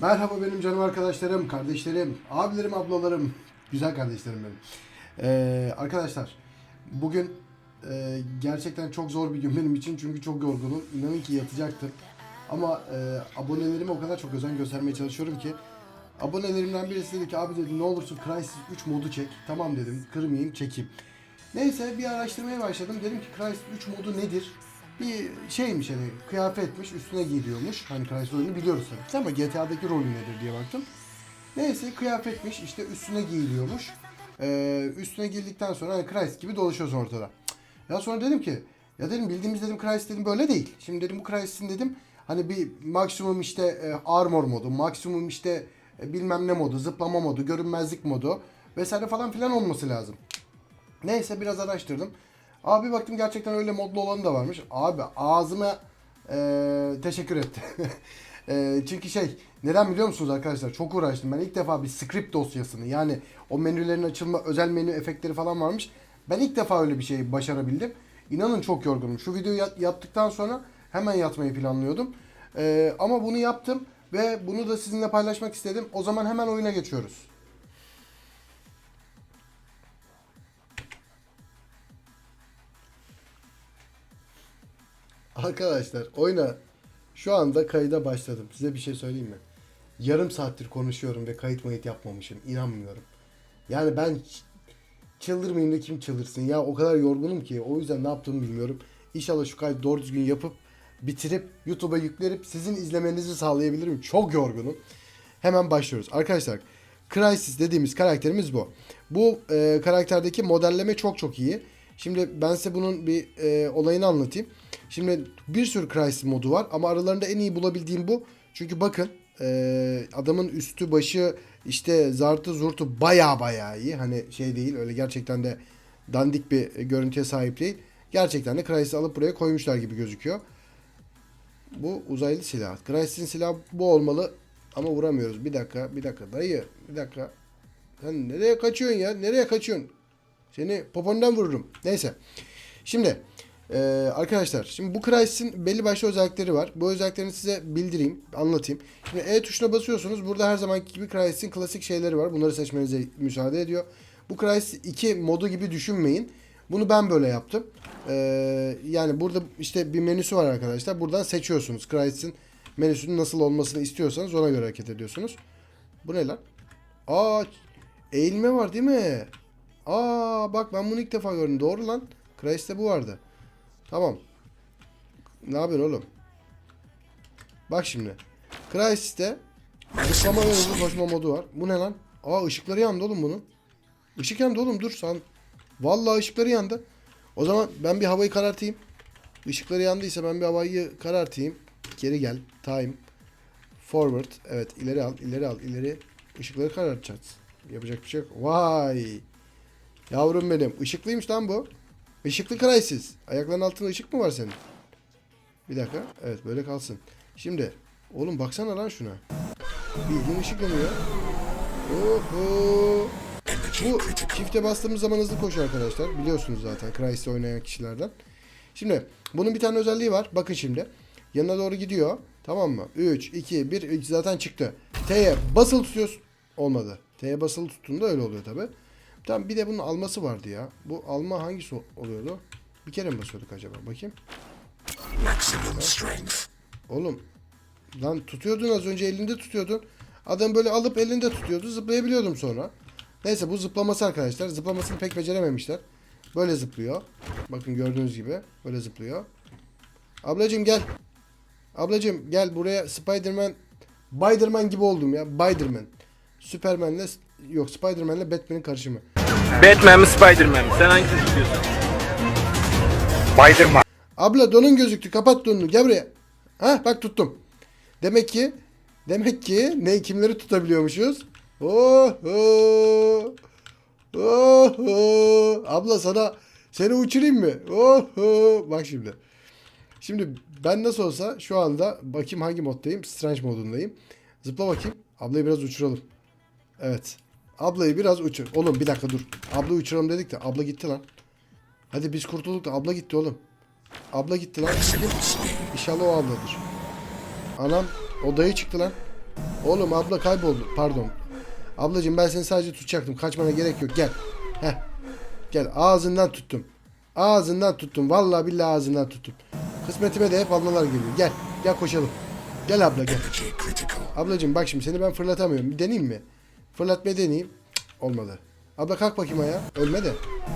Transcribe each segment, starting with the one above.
Merhaba benim canım arkadaşlarım, kardeşlerim, abilerim, ablalarım, güzel kardeşlerim benim. Ee, arkadaşlar, bugün e, gerçekten çok zor bir gün benim için çünkü çok yorgunum. İnanın ki yatacaktım. Ama e, abonelerime o kadar çok özen göstermeye çalışıyorum ki abonelerimden birisi dedi ki abi dedi ne olursun Crysis 3 modu çek. Tamam dedim kırmayayım çekeyim. Neyse bir araştırmaya başladım. Dedim ki Crysis 3 modu nedir? Bir şeymiş hani kıyafetmiş üstüne giyiliyormuş. Hani Crysis oyunu biliyoruz tabii. Ama GTA'daki rolü nedir diye baktım. Neyse kıyafetmiş işte üstüne giyiliyormuş. Ee, üstüne giydikten sonra hani Crysis gibi dolaşıyorsun ortada. Ya sonra dedim ki ya dedim bildiğimiz dedim Crysis dedim böyle değil. Şimdi dedim bu Crysis'in dedim hani bir maksimum işte e, armor modu, maksimum işte e, bilmem ne modu, zıplama modu, görünmezlik modu vesaire falan filan olması lazım. Neyse biraz araştırdım. Abi baktım gerçekten öyle modlu olanı da varmış. Abi ağzıma eee, teşekkür etti. Eee, çünkü şey neden biliyor musunuz arkadaşlar? Çok uğraştım. Ben ilk defa bir script dosyasını yani o menülerin açılma özel menü efektleri falan varmış. Ben ilk defa öyle bir şey başarabildim. İnanın çok yorgunum. Şu videoyu yat- yaptıktan sonra hemen yatmayı planlıyordum. Eee, ama bunu yaptım ve bunu da sizinle paylaşmak istedim. O zaman hemen oyuna geçiyoruz. Arkadaşlar oyuna şu anda kayıda başladım. Size bir şey söyleyeyim mi? Yarım saattir konuşuyorum ve kayıt mayıt yapmamışım. İnanmıyorum. Yani ben çıldırmayayım da kim çıldırsın ya o kadar yorgunum ki o yüzden ne yaptığımı bilmiyorum. İnşallah şu kaydı doğru düzgün yapıp bitirip YouTube'a yüklenip sizin izlemenizi sağlayabilirim. Çok yorgunum. Hemen başlıyoruz. Arkadaşlar Crysis dediğimiz karakterimiz bu. Bu e, karakterdeki modelleme çok çok iyi. Şimdi ben size bunun bir e, olayını anlatayım. Şimdi bir sürü Crysis modu var ama aralarında en iyi bulabildiğim bu. Çünkü bakın e, adamın üstü başı işte zartı zurtu baya baya iyi. Hani şey değil öyle gerçekten de dandik bir görüntüye sahip değil. Gerçekten de Crysis'i alıp buraya koymuşlar gibi gözüküyor. Bu uzaylı silah. Crysis'in silahı bu olmalı ama vuramıyoruz. Bir dakika, bir dakika dayı, bir dakika. Sen nereye kaçıyorsun ya? Nereye kaçıyorsun? Seni popondan vururum. Neyse. Şimdi e, arkadaşlar şimdi bu Crysis'in belli başlı özellikleri var. Bu özelliklerini size bildireyim, anlatayım. Şimdi E tuşuna basıyorsunuz. Burada her zamanki gibi Crysis'in klasik şeyleri var. Bunları seçmenize müsaade ediyor. Bu Crysis 2 modu gibi düşünmeyin. Bunu ben böyle yaptım. Ee, yani burada işte bir menüsü var arkadaşlar. Buradan seçiyorsunuz. Crysis'in menüsünün nasıl olmasını istiyorsanız ona göre hareket ediyorsunuz. Bu ne lan? Aa eğilme var değil mi? Aa bak ben bunu ilk defa gördüm. Doğru lan. Crysis'te bu vardı. Tamam. Ne yapıyorsun oğlum? Bak şimdi. Crysis'te zıplama ve hızlı koşma modu var. Bu ne lan? Aa ışıkları yandı oğlum bunun. Işık yandı oğlum dur sen. Vallahi ışıkları yandı. O zaman ben bir havayı karartayım. Işıkları yandıysa ben bir havayı karartayım. Geri gel. Time. Forward. Evet ileri al. ileri al. ileri. Işıkları karartacağız. Yapacak bir şey yok. Vay. Yavrum benim. Işıklıymış lan bu. Işıklı Crysis. Ayakların altında ışık mı var senin? Bir dakika. Evet böyle kalsın. Şimdi. Oğlum baksana lan şuna. Bildiğin ışık yanıyor. Oho. Bu çifte bastığımız zaman hızlı koşuyor arkadaşlar. Biliyorsunuz zaten Crysis'te oynayan kişilerden. Şimdi bunun bir tane özelliği var. Bakın şimdi. Yanına doğru gidiyor. Tamam mı? 3, 2, 1. 3 zaten çıktı. T'ye basılı tutuyorsun. Olmadı. T'ye basılı tuttuğunda öyle oluyor tabi. Tamam bir de bunun alması vardı ya. Bu alma hangisi oluyordu? Bir kere mi basıyorduk acaba? Bakayım. Maximum strength. Oğlum lan tutuyordun az önce elinde tutuyordun. Adam böyle alıp elinde tutuyordu. Zıplayabiliyordum sonra. Neyse bu zıplaması arkadaşlar. Zıplamasını pek becerememişler. Böyle zıplıyor. Bakın gördüğünüz gibi. Böyle zıplıyor. Ablacım gel. Ablacım gel buraya Spiderman Spiderman gibi oldum ya. Spiderman. Superman'le yok Spiderman'le Batman'in karışımı. Batman mi Spiderman mi? Sen hangisini istiyorsun? Spider-Man. Abla donun gözüktü. Kapat donunu. Gel buraya. Ha bak tuttum. Demek ki demek ki ne kimleri tutabiliyormuşuz? Oho. Oho. Abla sana seni uçurayım mı? Oho. Bak şimdi. Şimdi ben nasıl olsa şu anda bakayım hangi moddayım? Strange modundayım. Zıpla bakayım. Ablayı biraz uçuralım. Evet. Ablayı biraz uçur. Oğlum bir dakika dur. Abla uçuralım dedik de abla gitti lan. Hadi biz kurtulduk da abla gitti oğlum. Abla gitti lan. İnşallah o abladır. Anam o dayı çıktı lan. Oğlum abla kayboldu. Pardon. Ablacığım ben seni sadece tutacaktım. Kaçmana gerek yok. Gel. Heh. Gel. Ağzından tuttum. Ağzından tuttum. Vallahi billahi ağzından tuttum. Kısmetime de hep ablalar geliyor. Gel. Gel koşalım. Gel abla gel. Ablacığım bak şimdi seni ben fırlatamıyorum. Bir deneyeyim mi? Fırlatmayı deneyeyim. Cık, olmadı. Abla kalk bakayım ayağa. Ölme de.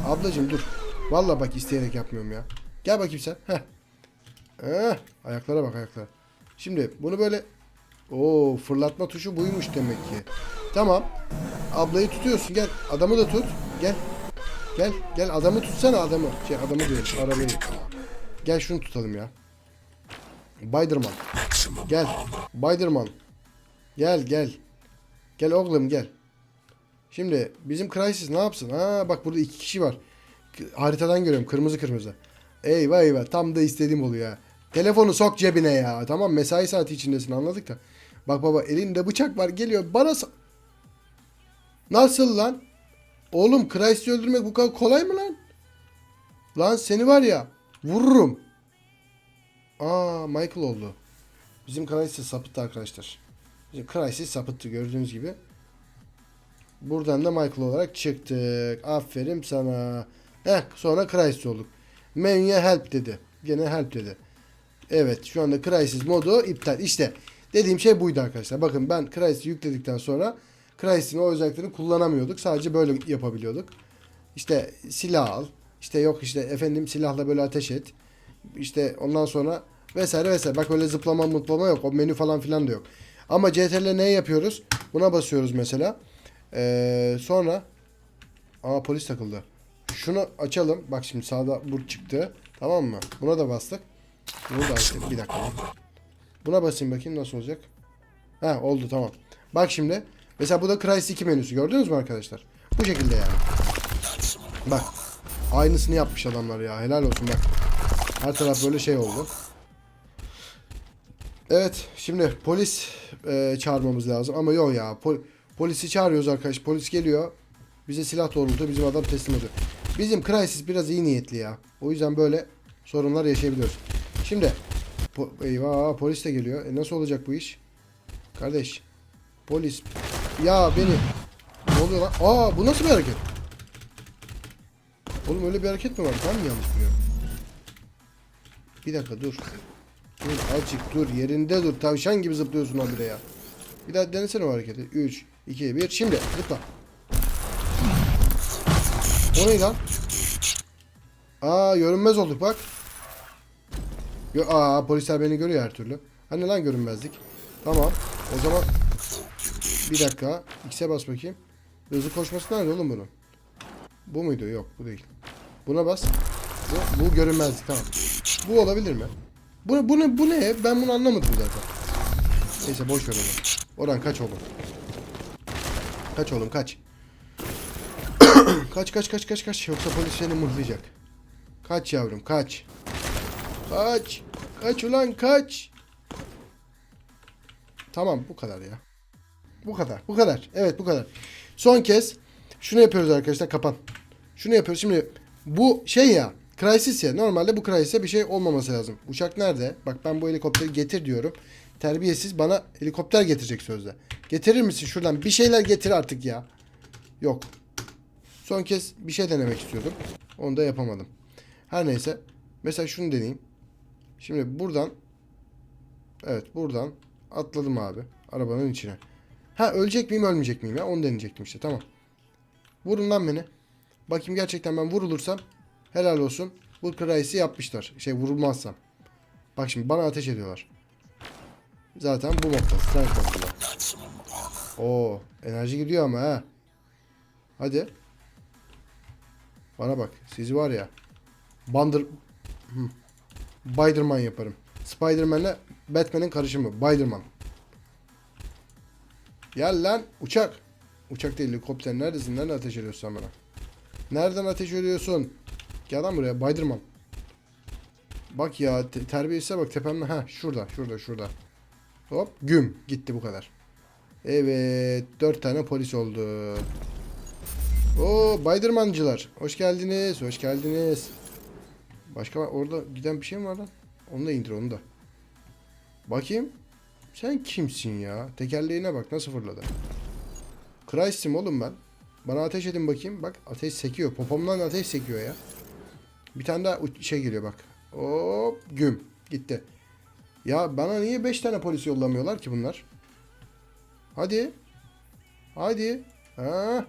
Ablacığım dur. Vallahi bak isteyerek yapmıyorum ya. Gel bakayım sen. Heh. Heh. Ayaklara bak ayaklara. Şimdi bunu böyle Oo fırlatma tuşu buymuş demek ki. Tamam. Ablayı tutuyorsun. Gel. Adamı da tut. Gel. Gel. Gel adamı tutsana adamı. Şey adamı diyorum. Arabayı. Gel şunu tutalım ya. Maximum Gel. armor. Bayderman. Gel gel. Gel oğlum gel. Şimdi bizim Crysis ne yapsın? Ha bak burada iki kişi var. Haritadan görüyorum kırmızı kırmızı. Eyvah eyvah tam da istediğim oluyor ya. Telefonu sok cebine ya. Tamam mesai saati içindesin anladık da. Bak baba elinde bıçak var geliyor bana Nasıl lan? Oğlum Crysis'i öldürmek bu kadar kolay mı lan? Lan seni var ya vururum. Aa Michael oldu. Bizim Crysis sapıttı arkadaşlar. Bizim Crysis sapıttı gördüğünüz gibi. Buradan da Michael olarak çıktık. Aferin sana. Heh sonra Crysis olduk. Menüye help dedi. Gene help dedi. Evet şu anda Crysis modu iptal. İşte dediğim şey buydu arkadaşlar. Bakın ben Crysis'i yükledikten sonra Crysis'in o özelliklerini kullanamıyorduk. Sadece böyle yapabiliyorduk. İşte silah al. İşte yok işte efendim silahla böyle ateş et. İşte ondan sonra vesaire vesaire. Bak öyle zıplama mutlama yok. O menü falan filan da yok. Ama CTRL ne yapıyoruz? Buna basıyoruz mesela. Ee, sonra Aa polis takıldı. Şunu açalım. Bak şimdi sağda bu çıktı. Tamam mı? Buna da bastık. Bunu da açtık. Bir dakika. Buna basayım bakayım nasıl olacak. Ha oldu tamam. Bak şimdi. Mesela bu da Crysis 2 menüsü. Gördünüz mü arkadaşlar? Bu şekilde yani. Bak. Aynısını yapmış adamlar ya. Helal olsun bak. Her taraf böyle şey oldu. Evet. Şimdi polis e, çağırmamız lazım. Ama yok ya. Pol- polisi çağırıyoruz arkadaş. Polis geliyor. Bize silah doğrultuyor. Bizim adam teslim ediyor. Bizim Crysis biraz iyi niyetli ya. O yüzden böyle sorunlar yaşayabiliyoruz. Şimdi po- eyvah polis de geliyor. E nasıl olacak bu iş? Kardeş. Polis. Ya beni. Ne oluyor lan? Aa bu nasıl bir hareket? Oğlum öyle bir hareket mi var? Ben mi yanlış biliyorum? Bir dakika dur. Dur azıcık dur yerinde dur. Tavşan gibi zıplıyorsun habire ya. Bir daha denesene o hareketi. 3, 2, 1 şimdi zıpla. O ne lan? Aa görünmez olduk bak. Gö Aa polisler beni görüyor her türlü. Hani lan görünmezlik. Tamam. O zaman bir dakika. X'e bas bakayım. Hızlı koşması nerede oğlum bunun? Bu muydu? Yok bu değil. Buna bas. Bu, bu görünmezlik tamam. Bu olabilir mi? Bu, bu, ne, bu ne? Ben bunu anlamadım zaten. Neyse boş ver onu. Orhan kaç oğlum. Kaç oğlum kaç. kaç kaç kaç kaç kaç. Yoksa polis seni mıhlayacak. Kaç yavrum kaç. Kaç. Kaç ulan kaç. Tamam bu kadar ya. Bu kadar. Bu kadar. Evet bu kadar. Son kez şunu yapıyoruz arkadaşlar. Kapan. Şunu yapıyoruz. Şimdi bu şey ya. Crysis ya. Normalde bu Crysis'e bir şey olmaması lazım. Uçak nerede? Bak ben bu helikopteri getir diyorum. Terbiyesiz bana helikopter getirecek sözde. Getirir misin şuradan? Bir şeyler getir artık ya. Yok. Son kez bir şey denemek istiyordum. Onu da yapamadım. Her neyse. Mesela şunu deneyeyim. Şimdi buradan Evet buradan atladım abi. Arabanın içine. Ha ölecek miyim ölmeyecek miyim ya? Onu deneyecektim işte tamam. Vurun lan beni. Bakayım gerçekten ben vurulursam helal olsun. Bu Crysis'i yapmışlar. Şey vurulmazsam. Bak şimdi bana ateş ediyorlar. Zaten bu nokta. Strength noktada. Oo, enerji gidiyor ama ha. Hadi. Bana bak. Sizi var ya. Bandır... Hı. Spiderman yaparım. Spiderman'le Batman'in karışımı. Spiderman. Gel lan uçak. Uçak değil helikopter. Neredesin? Nereden ateş ediyorsun sen bana? Nereden ateş ediyorsun? Gel lan buraya. Spiderman. Bak ya te- terbiyesize bak tepemde. Ha şurada şurada şurada. Hop güm. Gitti bu kadar. Evet. Dört tane polis oldu. Oo Spidermancılar. Hoş geldiniz. Hoş geldiniz. Başka orada giden bir şey mi var lan? Onu da indir onu da. Bakayım. Sen kimsin ya? Tekerleğine bak nasıl fırladı. Christ'im oğlum ben. Bana ateş edin bakayım. Bak ateş sekiyor. Popomdan ateş sekiyor ya. Bir tane daha şey geliyor bak. Hop güm. Gitti. Ya bana niye 5 tane polis yollamıyorlar ki bunlar? Hadi. Hadi. Ha.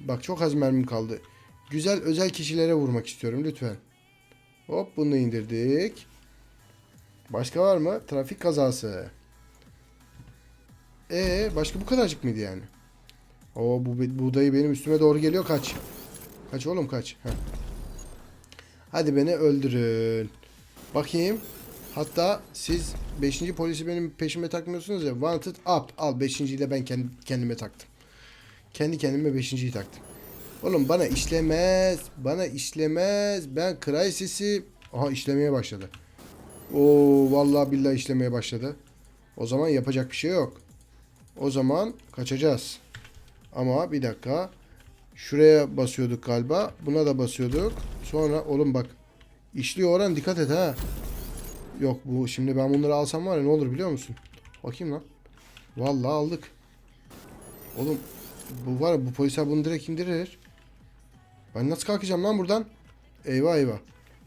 Bak çok az mermim kaldı. Güzel özel kişilere vurmak istiyorum lütfen. Hop bunu indirdik. Başka var mı? Trafik kazası. Ee başka bu kadarcık mıydı yani? Oo bu buğdayı benim üstüme doğru geliyor kaç. Kaç oğlum kaç. Heh. Hadi beni öldürün. Bakayım. Hatta siz 5. polisi benim peşime takmıyorsunuz ya. Wanted up. Al 5.yi de ben kendi, kendime taktım. Kendi kendime 5.yi taktım. Oğlum bana işlemez. Bana işlemez. Ben Crysis'i... Aha işlemeye başladı. Oo vallahi billahi işlemeye başladı. O zaman yapacak bir şey yok. O zaman kaçacağız. Ama bir dakika. Şuraya basıyorduk galiba. Buna da basıyorduk. Sonra oğlum bak. İşliyor oran dikkat et ha. Yok bu şimdi ben bunları alsam var ya ne olur biliyor musun? Bakayım lan. Vallahi aldık. Oğlum bu var ya bu polisler bunu direkt indirir. Ben nasıl kalkacağım lan buradan? Eyvah eyvah.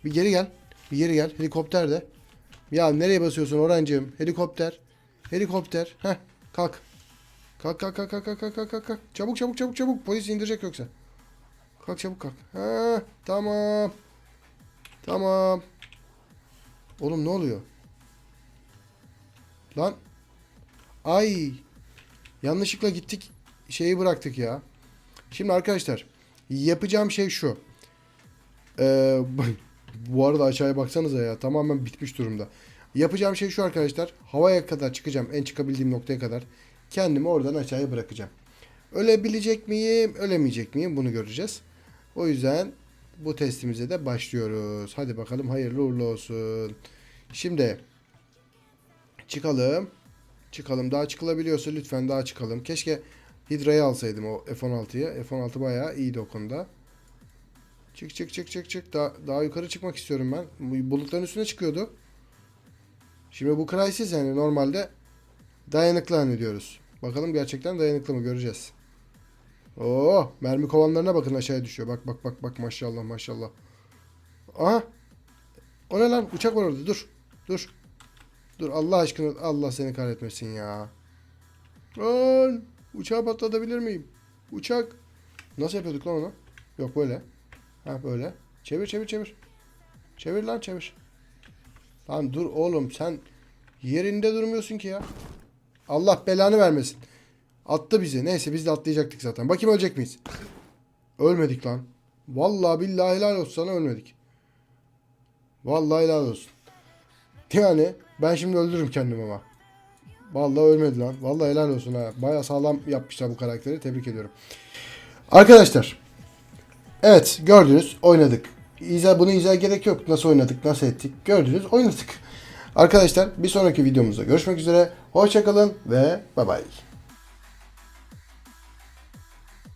Bir geri gel. Bir geri gel. Helikopter de. Ya nereye basıyorsun Orhancığım? Helikopter. Helikopter. Heh. Kalk. Kalk kalk kalk kalk kalk kalk kalk kalk. Çabuk çabuk çabuk çabuk. Polis indirecek yoksa. Kalk çabuk kalk. Ha tamam. Tamam. Oğlum ne oluyor? Lan. Ay. Yanlışlıkla gittik. Şeyi bıraktık ya. Şimdi arkadaşlar. Yapacağım şey şu. Ee, bu arada aşağıya baksanıza ya. Tamamen bitmiş durumda. Yapacağım şey şu arkadaşlar. Havaya kadar çıkacağım. En çıkabildiğim noktaya kadar. Kendimi oradan aşağıya bırakacağım. Ölebilecek miyim? Ölemeyecek miyim? Bunu göreceğiz. O yüzden bu testimize de başlıyoruz. Hadi bakalım hayırlı uğurlu olsun. Şimdi çıkalım. Çıkalım. Daha çıkılabiliyorsa lütfen daha çıkalım. Keşke Hidra'yı alsaydım o F-16'yı. F-16 bayağı iyiydi o konuda. Çık çık çık çık çık. Daha, daha yukarı çıkmak istiyorum ben. Bu Bulutların üstüne çıkıyordu. Şimdi bu Crysis yani normalde dayanıklı hani diyoruz. Bakalım gerçekten dayanıklı mı göreceğiz. Oo, mermi kovanlarına bakın aşağıya düşüyor. Bak bak bak bak maşallah maşallah. Aha. O ne lan? Uçak var orada. Dur. Dur. Dur Allah aşkına Allah seni kahretmesin ya. Lan uçağı patlatabilir miyim? Uçak. Nasıl yapıyorduk lan onu? Yok böyle. Ha böyle. Çevir çevir çevir. Çevir lan çevir. Lan dur oğlum sen yerinde durmuyorsun ki ya. Allah belanı vermesin. Attı bizi. Neyse biz de atlayacaktık zaten. Bakayım ölecek miyiz? Ölmedik lan. Vallahi billahi helal olsun sana ölmedik. Vallahi helal olsun. Yani ben şimdi öldürürüm kendimi ama. Vallahi ölmedi lan. Vallahi helal olsun ha. Baya sağlam yapmışlar bu karakteri. Tebrik ediyorum. Arkadaşlar. Evet gördünüz oynadık. İzah, bunu izah gerek yok. Nasıl oynadık, nasıl ettik. Gördünüz oynadık. Arkadaşlar bir sonraki videomuzda görüşmek üzere. Hoşçakalın ve bay bay.